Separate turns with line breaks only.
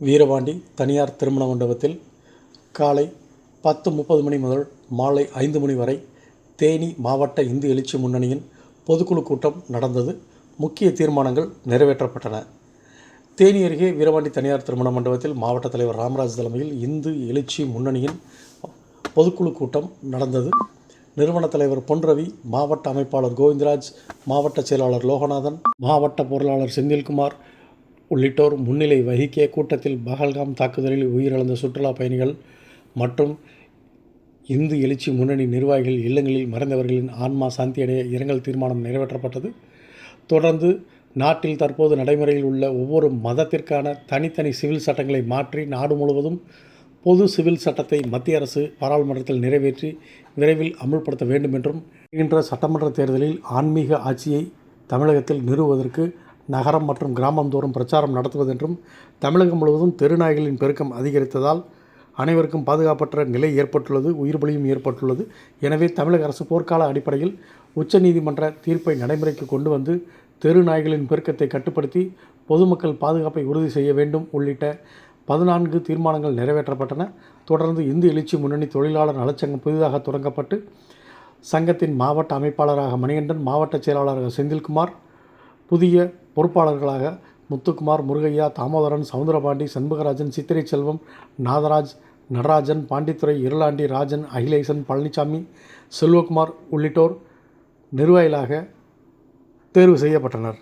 வீரபாண்டி தனியார் திருமண மண்டபத்தில் காலை பத்து முப்பது மணி முதல் மாலை ஐந்து மணி வரை தேனி மாவட்ட இந்து எழுச்சி முன்னணியின் பொதுக்குழு கூட்டம் நடந்தது. முக்கிய தீர்மானங்கள் நிறைவேற்றப்பட்டன. தேனி அருகே வீரபாண்டி தனியார் திருமண மண்டபத்தில் மாவட்ட தலைவர் ராமராஜ் தலைமையில் இந்து எழுச்சி முன்னணியின் பொதுக்குழு கூட்டம் நடந்தது. நிறுவன தலைவர் பொன்ரவி மாவட்ட அமைப்பாளர் கோவிந்தராஜ் மாவட்ட செயலாளர் லோகநாதன் மாவட்ட பொருளாளர் செந்தில்குமார் உள்ளிட்டோர் முன்னிலை வகிக்க கூட்டத்தில் பகல்காம் தாக்குதலில் உயிரிழந்த சுற்றுலா பயணிகள் மற்றும் இந்து எழுச்சி முன்னணி நிர்வாகிகள் இல்லங்களில் மறைந்தவர்களின் ஆன்மா சாந்தியடைய இரங்கல் தீர்மானம் நிறைவேற்றப்பட்டது. தொடர்ந்து நாட்டில் தற்போது நடைமுறையில் உள்ள ஒவ்வொரு மதத்திற்கான தனித்தனி சிவில் சட்டங்களை மாற்றி நாடு முழுவதும் பொது சிவில் சட்டத்தை மத்திய அரசு பாராளுமன்றத்தில் நிறைவேற்றி விரைவில் அமுல்படுத்த வேண்டும் என்றும் இன்ற சட்டமன்ற தேர்தலில் ஆன்மீக ஆட்சியை தமிழகத்தில் நிறுவுவதற்கு நகரம் மற்றும் கிராமம் தோறும் பிரச்சாரம் நடத்துவதென்றும் தமிழகம் முழுவதும் தெருநாய்களின் பெருக்கம் அதிகரித்ததால் அனைவருக்கும் பாதுகாப்பற்ற நிலை ஏற்பட்டுள்ளது உயிர் பலியும் ஏற்பட்டுள்ளது. எனவே தமிழக அரசு போர்க்கால அடிப்படையில் உச்சநீதிமன்ற தீர்ப்பை நடைமுறைக்கு கொண்டு வந்து தெரு நாய்களின் பெருக்கத்தை கட்டுப்படுத்தி பொதுமக்கள் பாதுகாப்பை உறுதி செய்ய வேண்டும் உள்ளிட்ட பதினான்கு தீர்மானங்கள் நிறைவேற்றப்பட்டன. தொடர்ந்து இந்து எழுச்சி முன்னணி தொழிலாளர் நலச்சங்கம் புதிதாக தொடங்கப்பட்டு சங்கத்தின் மாவட்ட அமைப்பாளராக மணிகண்டன் மாவட்ட செயலாளராக செந்தில்குமார் புதிய பொறுப்பாளர்களாக முத்துக்குமார் முருகையா தாமோதரன் சவுந்தரபாண்டி சண்முகராஜன் சித்திரை செல்வம் நாதராஜ் நடராஜன் பாண்டித்துறை இருளாண்டி ராஜன் அகிலேசன் பழனிசாமி செல்வகுமார் உள்ளிட்டோர் நிர்வாகிகளாக தேர்வு செய்யப்பட்டனர்.